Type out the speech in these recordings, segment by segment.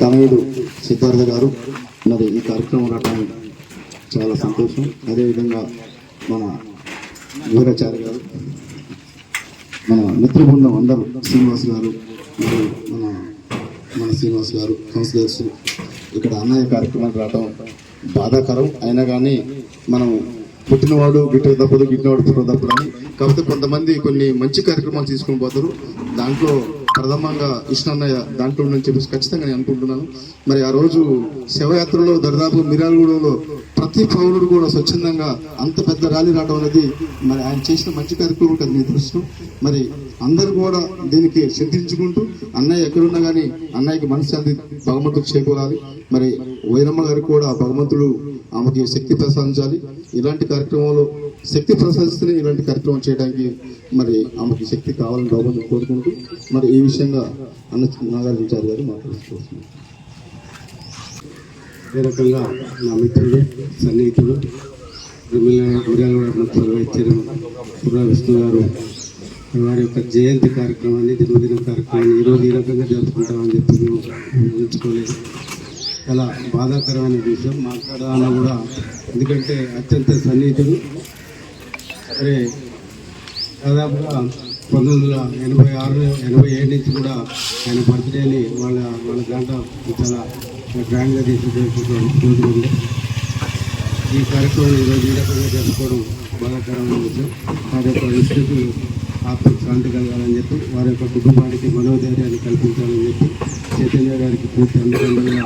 తనయుడు సిద్ధార్థ గారు మరి ఈ కార్యక్రమం రావడానికి చాలా సంతోషం. అదేవిధంగా మన వీరాచార్య గారు మన మిత్ర బృందం అందరూ శ్రీనివాస్ గారు మరియు మన మన శ్రీనివాస్ గారు కౌన్సిలర్స్ ఇక్కడ అన్నయ్య కార్యక్రమానికి రావడం బాధాకరం. అయినా కానీ మనం పుట్టినవాడు గిట్ట తప్పదు గిట్టినవాడు పుట్టిన తప్పదు అని కాకపోతే కొంతమంది కొన్ని మంచి కార్యక్రమాలు తీసుకొని పోతారు. దాంట్లో ప్రథమంగా ఇష్టన్నయ్య దాంట్లో ఉందని చెప్పేసి ఖచ్చితంగా నేను అనుకుంటున్నాను. మరి ఆ రోజు శివయాత్రలో దర్దాపు మిరాలగూడలో ప్రతి పౌరుడు కూడా స్వచ్ఛందంగా అంత పెద్ద ర్యాలీ రావడం అనేది మరి ఆయన చేసిన మంచి కార్యక్రమం కదా మీ దృష్టం మరి అందరు కూడా దీనికి సిద్ధించుకుంటూ అన్నయ్య ఎక్కడున్నా కానీ అన్నయ్యకి మనశ్శాంతి భగవంతుడు చేకూరాలి. మరి వైరమ్మ గారికి కూడా భగవంతుడు ఆమెకి శక్తి ప్రసాదించాలి. ఇలాంటి కార్యక్రమంలో శక్తి ప్రసాదిస్తేనే ఇలాంటి కార్యక్రమం చేయడానికి మరి ఆమెకి శక్తి కావాలని బాబు కోరుకుంటూ మరి ఈ విషయంగా అన్న నాగార్జున గారు మాట్లాడుతున్నారు అదే రకంగా నా మిత్రుడు సన్నిహితుడు Miryalaguda municipal vice chairman Vishnu గారు వారి యొక్క జయంతి కార్యక్రమాన్ని జన్మదిన కార్యక్రమాన్ని ఈరోజు ఈ రకంగా జరుపుకుంటామని చెప్పి మేము ఊహించుకోలేదు. చాలా బాధాకరమైన విషయం. మాట్లాడాలన్నా కూడా ఎందుకంటే అత్యంత సన్నిహితుడు సరే దాదాపుగా పంతొమ్మిది వందల ఎనభై ఆరు ఎనభై ఏడు నుంచి కూడా ఆయన బర్త్డేని వాళ్ళ వాళ్ళ దాంట్లో చాలా గ్రాండ్గా తీసుకునేటువంటి రోజు ఉంది ఈ కార్యక్రమం ఈరోజు ఈ రకంగా జరుపుకోవడం బాధాకరమైన విషయం. వారి యొక్క విష్ణుకు ఆత్మకు శాంతి కలగాలని చెప్పి వారి యొక్క కుటుంబానికి మనోధైర్యాన్ని కల్పించాలని చెప్పి చైతన్య గారికి పూర్తి అండదండగా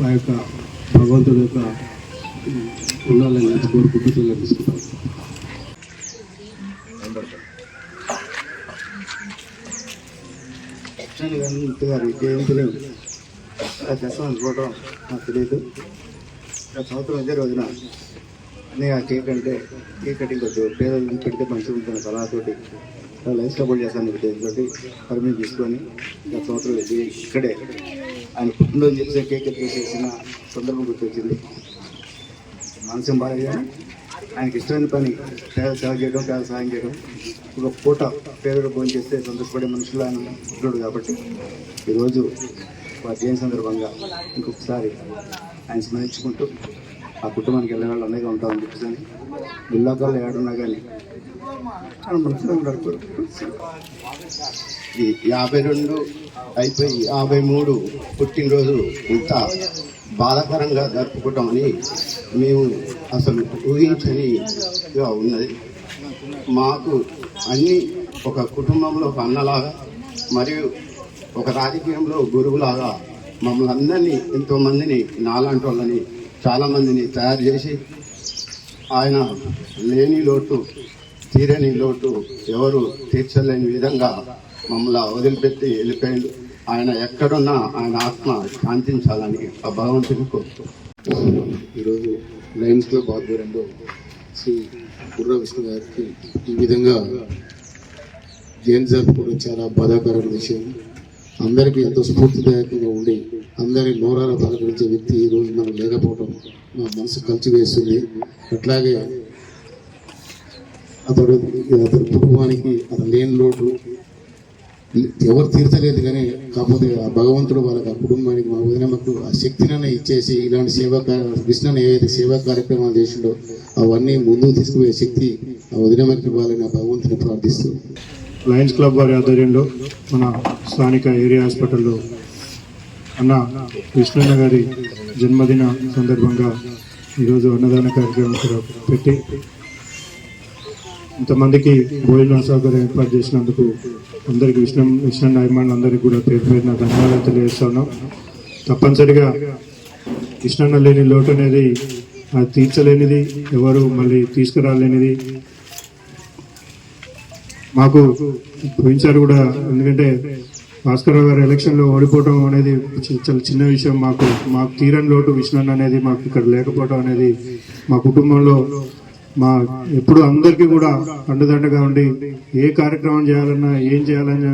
ఆ యొక్క భగవంతుడి యొక్క ఉండాలని చెప్పి కోరుకుంటూ తీసుకుంటాం ఇంతగారు గారు ఆ గారు ఏం అనుకోవడం నాకు తెలియదు సంవత్సరం ఇదే రోజున నేను ఆ కేక్ అంటే కేక్ కటింగ్ వచ్చి పేదలు పెడితే మంచిగా ఉంటుంది సలహాతోటి లైఫ్ సపోర్ట్ చేస్తాను ఉద్దేశంతో పర్మిషన్ తీసుకొని గత సంవత్సరం ఇక్కడే ఆయన పుట్టినరోజు చేసే కేక్ తీసేసిన సందర్భం గుర్తొచ్చింది మనసం బాగా ఆయనకి ఇష్టమైన పని పేద సేవ చేయడం పేద సహాయం చేయడం. ఒక పూట పేదలు భోజనం చేస్తే సంతోషపడే మనుషులు ఆయన ఉంటాడు కాబట్టి ఈరోజు వారి జయంతి సందర్భంగా ఇంకొకసారి ఆయన స్మరించుకుంటూ ఆ కుటుంబానికి వెళ్ళిన వాళ్ళు అందరిగా ఉంటామని చెప్పేసి జిల్లాకాలు ఏడున్నా కానీ ఆయన మనసులో ఉంటాడు ఈ యాభై రెండు అయిపోయి యాభై మూడు పుట్టినరోజు ఇంత బాధాకరంగా జరుపుకోవటం అని మేము అసలు ఊహించని ఉన్నది. మాకు అన్ని ఒక కుటుంబంలో ఒక అన్నలాగా మరియు ఒక రాజకీయంలో గురువులాగా మమ్మల్ని అందరినీ ఎంతోమందిని నాలాంటి వాళ్ళని చాలామందిని తయారు చేసి ఆయన లేని లోటు తీరని లోటు ఎవరు తీర్చలేని విధంగా మమ్మల్ని వదిలిపెట్టి వెళ్ళిపోయిండు. ఆయన ఎక్కడున్నా ఆయన ఆత్మ శాంతించాలని ఆ భగవంతుని కోరుతూ. ఈరోజు లయన్స్ క్లబ్ ఆధ్వర్యంలో శ్రీ బుర్ర విష్ణు గారికి ఈ విధంగా జయంతి జరుపుకోవడం చాలా బాధాకరమైన విషయం. అందరికీ ఎంతో స్ఫూర్తిదాయకంగా ఉండి అందరి నోరాల పలకరించే వ్యక్తి ఈ రోజు మనం లేకపోవడం మా మనసు కలిచివేస్తుంది. అట్లాగే అతడు అతని కుటుంబానికి అతను లేని లోటు ఎవరు తీర్చలేదు కానీ కాకపోతే ఆ భగవంతుడు వాళ్ళకి ఆ కుటుంబానికి మా వదినమ్మకు ఆ శక్తిని ఇచ్చేసి ఇలాంటి సేవా కార్య- ఏవైతే సేవా కార్యక్రమాలు చేసిండో అవన్నీ ముందుకు తీసుకుపోయే శక్తి ఆ వదినమ్మకి ఇవ్వాలని ఆ భగవంతుని ప్రార్థిస్తూ. లయన్స్ క్లబ్ వారి ఆధ్వర్యంలో మన స్థానిక ఏరియా హాస్పిటల్లో అన్న కృష్ణన్న గారి జన్మదిన సందర్భంగా ఈరోజు అన్నదాన కార్యక్రమం పెట్టి ఇంతమందికి భోజన సౌకర్యం ఏర్పాటు చేసినందుకు అందరికి విష్ణు విష్ణు అభిమానులు అందరికీ కూడా పేరు పేరున ధన్యవాదాలు తెలియజేస్తున్నాం. తప్పనిసరిగా కృష్ణన్న లేని లోటు అనేది అది తీర్చలేనిది ఎవరు మళ్ళీ తీసుకురాలేనిది. మాకు పోయినసారి కూడా ఎందుకంటే భాస్కర్ గారు ఎలక్షన్లో ఓడిపోవడం అనేది చాలా చిన్న విషయం మాకు మాకు తీరని లోటు విష్ణన్ అనేది మాకు ఇక్కడ లేకపోవడం అనేది మా కుటుంబంలో మా ఎప్పుడు అందరికీ కూడా అండదండగా ఉండి ఏ కార్యక్రమం చేయాలన్నా ఏం చేయాలన్నా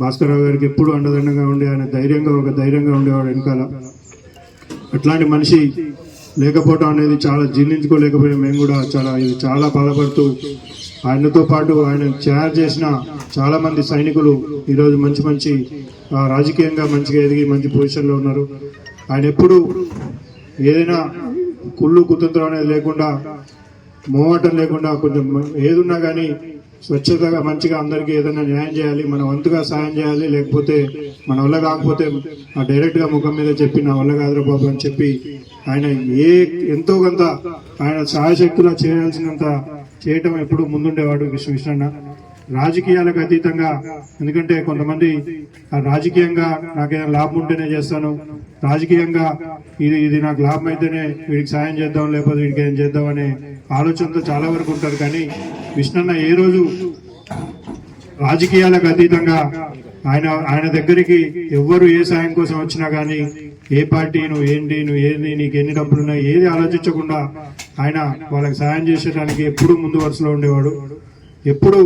భాస్కరరావు గారికి ఎప్పుడు అండదండగా ఉండి ఆయన ధైర్యంగా ఒక ధైర్యంగా ఉండేవాడు వెనకాల. అట్లాంటి మనిషి లేకపోవడం అనేది చాలా జీర్ణించుకోలేకపోయాం. మేము కూడా చాలా ఇది చాలా బాధపడుతూ ఆయనతో పాటు ఆయన తయారు చేసిన చాలామంది సైనికులు ఈరోజు మంచి మంచి రాజకీయంగా మంచిగా ఎదిగి మంచి పొజిషన్లో ఉన్నారు. ఆయన ఎప్పుడు ఏదైనా కుళ్ళు కుతంత్రం అనేది లేకుండా మోవటం లేకుండా కొంచెం ఏదున్నా కానీ స్వచ్ఛతగా మంచిగా అందరికీ ఏదైనా న్యాయం చేయాలి మన వంతుగా సాయం చేయాలి లేకపోతే మన వల్ల కాకపోతే ఆ ముఖం మీద చెప్పి నా వల్ల కాదురా బాబు అని చెప్పి ఆయన ఏ ఎంతో కొంత ఆయన సహాయశక్తులా చేయాల్సినంత చేయటం ఎప్పుడు ముందుండేవాడు విశ్వ విశ్వన్న. రాజకీయాలకు అతీతంగా. ఎందుకంటే కొంతమంది ఆ రాజకీయంగా నాకేదైనా లాభం ఉంటేనే చేస్తాను. రాజకీయంగా ఇది ఇది నాకు లాభం అయితేనే వీడికి సాయం చేద్దాం లేకపోతే వీడికి ఏం చేద్దాం అనే ఆలోచనతో చాలా వరకు ఉంటారు. కానీ విష్ణన్న ఏ రోజు రాజకీయాలకు అతీతంగా ఆయన ఆయన దగ్గరికి ఎవ్వరు ఏ సాయం కోసం వచ్చినా కానీ ఏ పార్టీ నువ్వు ఏంటి నువ్వు ఏది నీకు ఎన్ని డబ్బులు ఉన్నాయి ఏది ఆలోచించకుండా ఆయన వాళ్ళకి సాయం చేసేటానికి ఎప్పుడు ముందు వరుసలో ఉండేవాడు. ఎప్పుడు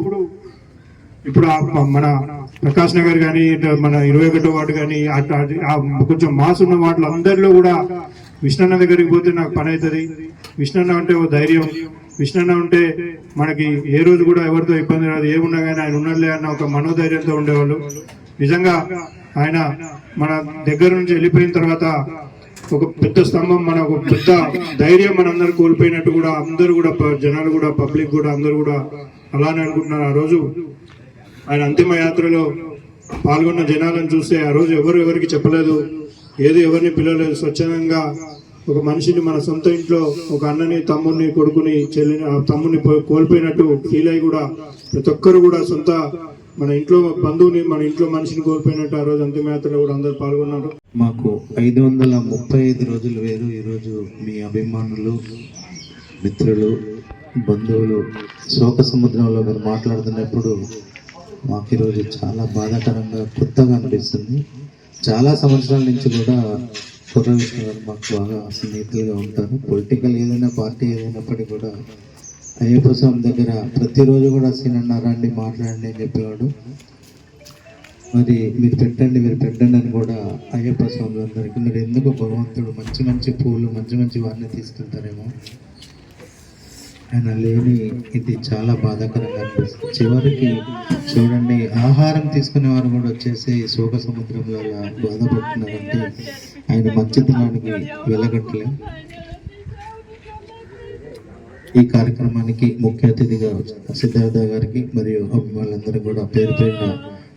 ఇప్పుడు మన ప్రకాష్ నగర్ కానీ మన ఇరవై ఒకటో వార్డు కానీ కొంచెం మాస్ ఉన్న వాటిలో అందరిలో కూడా విష్ణన్న దగ్గరికి పోతే నాకు పని అవుతుంది విష్ణన్న అంటే ఓ ధైర్యం. విష్ణన్న ఉంటే మనకి ఏ రోజు కూడా ఎవరితో ఇబ్బంది రాదు. ఏమున్నా కానీ ఆయన ఉన్నట్లే అన్న ఒక మనోధైర్యంతో ఉండేవాళ్ళు. నిజంగా ఆయన మన దగ్గర నుంచి వెళ్ళిపోయిన తర్వాత ఒక పెద్ద స్తంభం మన ఒక పెద్ద ధైర్యం మనందరూ కోల్పోయినట్టు కూడా అందరూ కూడా జనాలు కూడా పబ్లిక్ కూడా అందరూ కూడా అలానే అనుకుంటున్నారు. ఆ రోజు ఆయన అంతిమయాత్రలో పాల్గొన్న జనాలను చూస్తే ఆ రోజు ఎవరు ఎవరికి చెప్పలేదు. ఏది ఎవరిని పిలవలేదు. స్వచ్ఛందంగా ఒక మనిషిని మన సొంత ఇంట్లో ఒక అన్నని తమ్ముడిని కొడుకుని చెల్లిని ఆ తమ్ముడిని కోల్పోయినట్టు ఫీల్ అయ్యి కూడా ప్రతి ఒక్కరు కూడా సొంత మన ఇంట్లో బంధువుని మన ఇంట్లో మనిషిని కోల్పోయినట్టు ఆ రోజు అంతిమయాత్రలో కూడా అందరు పాల్గొన్నారు. మాకు ఐదు వందల ముప్పై ఐదు రోజులు వేరు. ఈరోజు మీ అభిమానులు మిత్రులు బంధువులు శోక సముద్రంలో మీరు మాట్లాడుతున్నప్పుడు మాకు ఈరోజు చాలా బాధాకరంగా కొత్తగా అనిపిస్తుంది. చాలా సంవత్సరాల నుంచి కూడా కుర్ర విష్ణు గారు మాకు బాగా స్నేహితులుగా ఉంటారు. పొలిటికల్ ఏదైనా పార్టీ ఏదైనప్పటికీ కూడా అయ్యప్ప స్వామి దగ్గర ప్రతిరోజు కూడా సీనన్న రండి మాట్లాడండి అని చెప్పేవాడు. మరి మీరు పెట్టండి మీరు పెట్టండి అని కూడా అయ్యప్ప స్వామి అందరికీ మరి ఎందుకు భగవంతుడు మంచి మంచి పూలు మంచి మంచి వారిని తీసుకెళ్తారేమో. ఆయన లేని ఇది చాలా బాధాకరంగా అనిపిస్తుంది. చివరికి చూడండి ఆహారం తీసుకునే వారు కూడా వచ్చేసి శోక సముద్రంలో అలా బాధపడుతున్నారంటే ఆయన మంచితనానికి వెలగట్లే ఈ కార్యక్రమానికి ముఖ్య అతిథిగా సిద్ధార్థ గారికి మరియు అభిమానులందరూ కూడా పేరు పేరున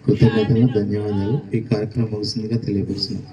కృతజ్ఞతలు ధన్యవాదాలు. ఈ కార్యక్రమం ముగిసిందిగా తెలియపరుస్తున్నాం.